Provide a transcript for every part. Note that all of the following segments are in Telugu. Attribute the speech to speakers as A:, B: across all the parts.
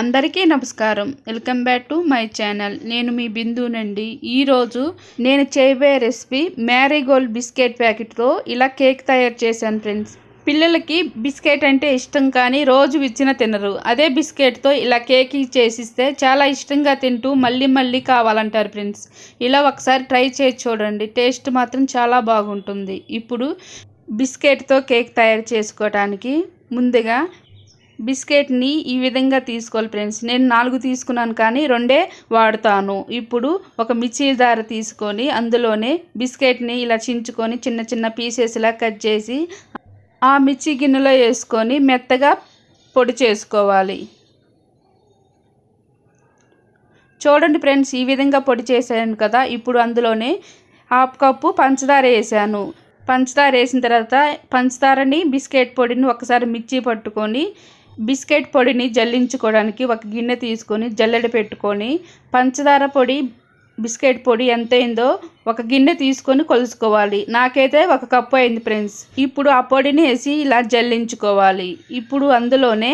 A: అందరికీ నమస్కారం. Welcome back to my channel. నేను మీ బిందునండి ఈరోజు నేను చేయబోయే రెసిపీ మ్యారీగోల్డ్ బిస్కెట్ ప్యాకెట్తో ఇలా కేక్ తయారు చేశాను ఫ్రెండ్స్. పిల్లలకి బిస్కెట్ అంటే ఇష్టం కానీ రోజు ఇచ్చిన తినరు. అదే బిస్కెట్తో ఇలా కేక్ చేసిస్తే చాలా ఇష్టంగా తింటూ మళ్ళీ మళ్ళీ కావాలంటారు ఫ్రెండ్స్. ఇలా ఒకసారి ట్రై చేసి చూడండి. టేస్ట్ మాత్రం చాలా బాగుంటుంది. ఇప్పుడు బిస్కెట్తో కేక్ తయారు చేసుకోవటానికి ముందుగా బిస్కెట్ని ఈ విధంగా తీసుకోవాలి ఫ్రెండ్స్. నేను నాలుగు తీసుకున్నాను కానీ రెండే వాడతాను. ఇప్పుడు ఒక మిర్చి దార తీసుకొని అందులోనే బిస్కెట్ని ఇలా చించుకొని చిన్న చిన్న పీసెస్లా కట్ చేసి ఆ మిర్చి గిన్నెలో వేసుకొని మెత్తగా పొడి చేసుకోవాలి. చూడండి ఫ్రెండ్స్ ఈ విధంగా పొడి చేశాను కదా. ఇప్పుడు అందులోనే హాఫ్ కప్పు పంచదార వేసాను. పంచదార వేసిన తర్వాత పంచదారని బిస్కెట్ పొడిని ఒకసారి మిర్చి పట్టుకొని బిస్కెట్ పొడిని జల్లించుకోవడానికి ఒక గిన్నె తీసుకొని జల్లెడ పెట్టుకొని పంచదార పొడి బిస్కెట్ పొడి ఎంత అయిందో ఒక గిన్నె తీసుకొని కొలుసుకోవాలి. నాకైతే ఒక కప్పు అయింది ఫ్రెండ్స్. ఇప్పుడు ఆ పొడిని వేసి ఇలా జల్లించుకోవాలి. ఇప్పుడు అందులోనే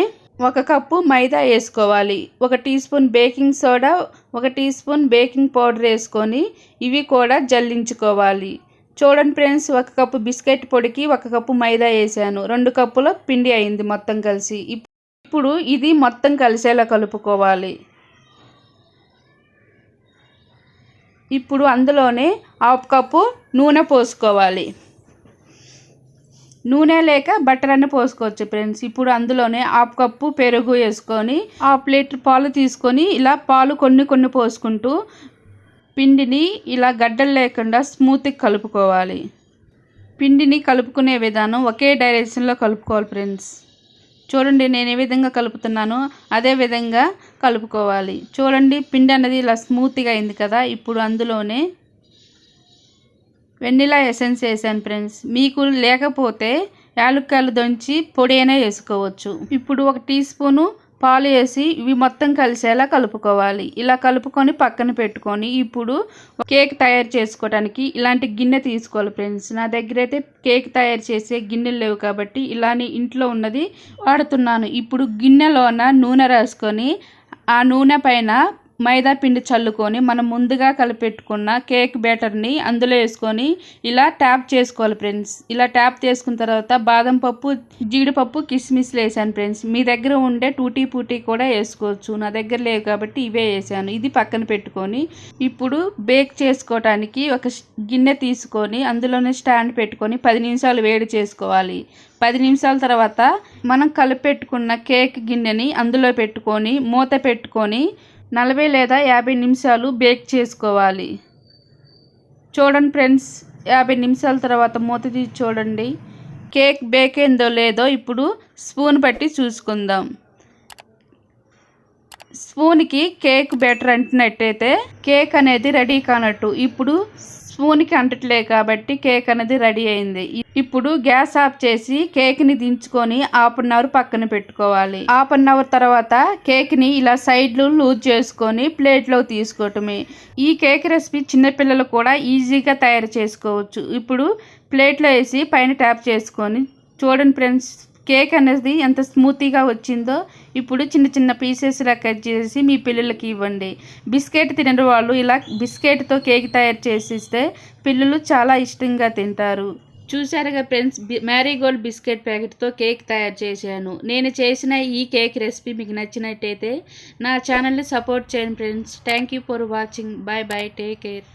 A: ఒక కప్పు మైదా వేసుకోవాలి. ఒక టీ స్పూన్ బేకింగ్ సోడా ఒక టీ స్పూన్ బేకింగ్ పౌడర్ వేసుకొని ఇవి కూడా జల్లించుకోవాలి. చూడండి ఫ్రెండ్స్ ఒక కప్పు బిస్కెట్ పొడికి ఒక కప్పు మైదా వేసాను. రెండు కప్పుల పిండి అయింది మొత్తం కలిసి. ఇప్పుడు ఇది మొత్తం కలిసేలా కలుపుకోవాలి. ఇప్పుడు అందులోనే హాఫ్ కప్పు నూనె పోసుకోవాలి. నూనె లేక బటర్ అన్న పోసుకోవచ్చు ఫ్రెండ్స్. ఇప్పుడు అందులోనే హాఫ్ కప్పు పెరుగు వేసుకొని హాఫ్ లీటర్ పాలు తీసుకొని ఇలా పాలు కొన్ని కొన్ని పోసుకుంటూ పిండిని ఇలా గడ్డలు లేకుండా స్మూత్గా కలుపుకోవాలి. పిండిని కలుపుకునే విధానం ఒకే డైరెక్షన్లో కలుపుకోవాలి ఫ్రెండ్స్. చూడండి నేను ఏ విధంగా కలుపుతున్నానో అదే విధంగా కలుపుకోవాలి. చూడండి పిండి అన్నది ఇలా స్మూత్గా అయింది కదా ఇప్పుడు అందులోనే వెన్నీలా ఎసెన్స్ వేసాను ఫ్రెండ్స్. మీకు లేకపోతే యాలుక్కాయలు దంచి పొడి అయినా వేసుకోవచ్చు. ఇప్పుడు ఒక టీ స్పూను పాలు వేసి ఇవి మొత్తం కలిసేలా కలుపుకోవాలి. ఇలా కలుపుకొని పక్కన పెట్టుకొని ఇప్పుడు కేక్ తయారు చేసుకోవడానికి ఇలాంటి గిన్నె తీసుకోవాలి ఫ్రెండ్స్. నా దగ్గర అయితే కేక్ తయారు చేసే గిన్నెలు లేవు కాబట్టి ఇలానే ఇంట్లో ఉన్నది వాడుతున్నాను. ఇప్పుడు గిన్నెలోన నూనె రాసుకొని ఆ నూనె పైన మైదా పిండి చల్లుకొని మనం ముందుగా కలిపెట్టుకున్న కేక్ బ్యాటర్ని అందులో వేసుకొని ఇలా ట్యాప్ చేసుకోవాలి ఫ్రెండ్స్. ఇలా ట్యాప్ చేసుకున్న తర్వాత బాదం పప్పు జీడిపప్పు కిస్మిస్లు వేసాను ఫ్రెండ్స్. మీ దగ్గర ఉండే టూటీ పూటీ కూడా వేసుకోవచ్చు. నా దగ్గర లేవు కాబట్టి ఇవే వేసాను. ఇది పక్కన పెట్టుకొని ఇప్పుడు బేక్ చేసుకోవటానికి ఒక గిన్నె తీసుకొని అందులోనే స్టాండ్ పెట్టుకొని పది నిమిషాలు వేడి చేసుకోవాలి. పది నిమిషాల తర్వాత మనం కలిపెట్టుకున్న కేక్ గిన్నెని అందులో పెట్టుకొని మూత పెట్టుకొని నలభై లేదా యాభై నిమిషాలు బేక్ చేసుకోవాలి. చూడండి ఫ్రెండ్స్ యాభై నిమిషాల తర్వాత మూత తీసి చూడండి. కేక్ బేక్ అయిందో లేదో ఇప్పుడు స్పూన్ బట్టి చూసుకుందాం. స్పూన్కి కేక్ బెటర్ అంటున్నట్టయితే కేక్ అనేది రెడీ కానట్టు. ఇప్పుడు స్పూన్కి అంటట్లే కాబట్టి కేక్ అనేది రెడీ అయింది. ఇప్పుడు గ్యాస్ ఆఫ్ చేసి కేక్ని దించుకొని హాఫ్ అన్ అవర్ పక్కన పెట్టుకోవాలి. హాఫ్ అన్ అవర్ తర్వాత కేక్ని ఇలా సైడ్లు లూజ్ చేసుకొని ప్లేట్లో తీసుకోవటమే. ఈ కేక్ రెసిపీ చిన్నపిల్లలు కూడా ఈజీగా తయారు చేసుకోవచ్చు. ఇప్పుడు ప్లేట్లో వేసి పైన ట్యాప్ చేసుకొని చూడండి ఫ్రెండ్స్. కేక్ అనేది ఎంత స్మూతీగా వచ్చిందో ఇప్పుడు చిన్న చిన్న పీసెస్లా కట్ చేసి మీ పిల్లలకి ఇవ్వండి. బిస్కెట్ తినని వాళ్ళు ఇలా బిస్కెట్తో కేక్ తయారు చేసిస్తే పిల్లలు చాలా ఇష్టంగా తింటారు. చూసారుగా ఫ్రెండ్స్ మ్యారీగోల్డ్ బిస్కెట్ ప్యాకెట్తో కేక్ తయారు చేశాను. నేను చేసిన ఈ కేక్ రెసిపీ మీకు నచ్చినట్టయితే నా ఛానల్ని సపోర్ట్ చేయండి friends. Thank you for watching. Bye bye take care.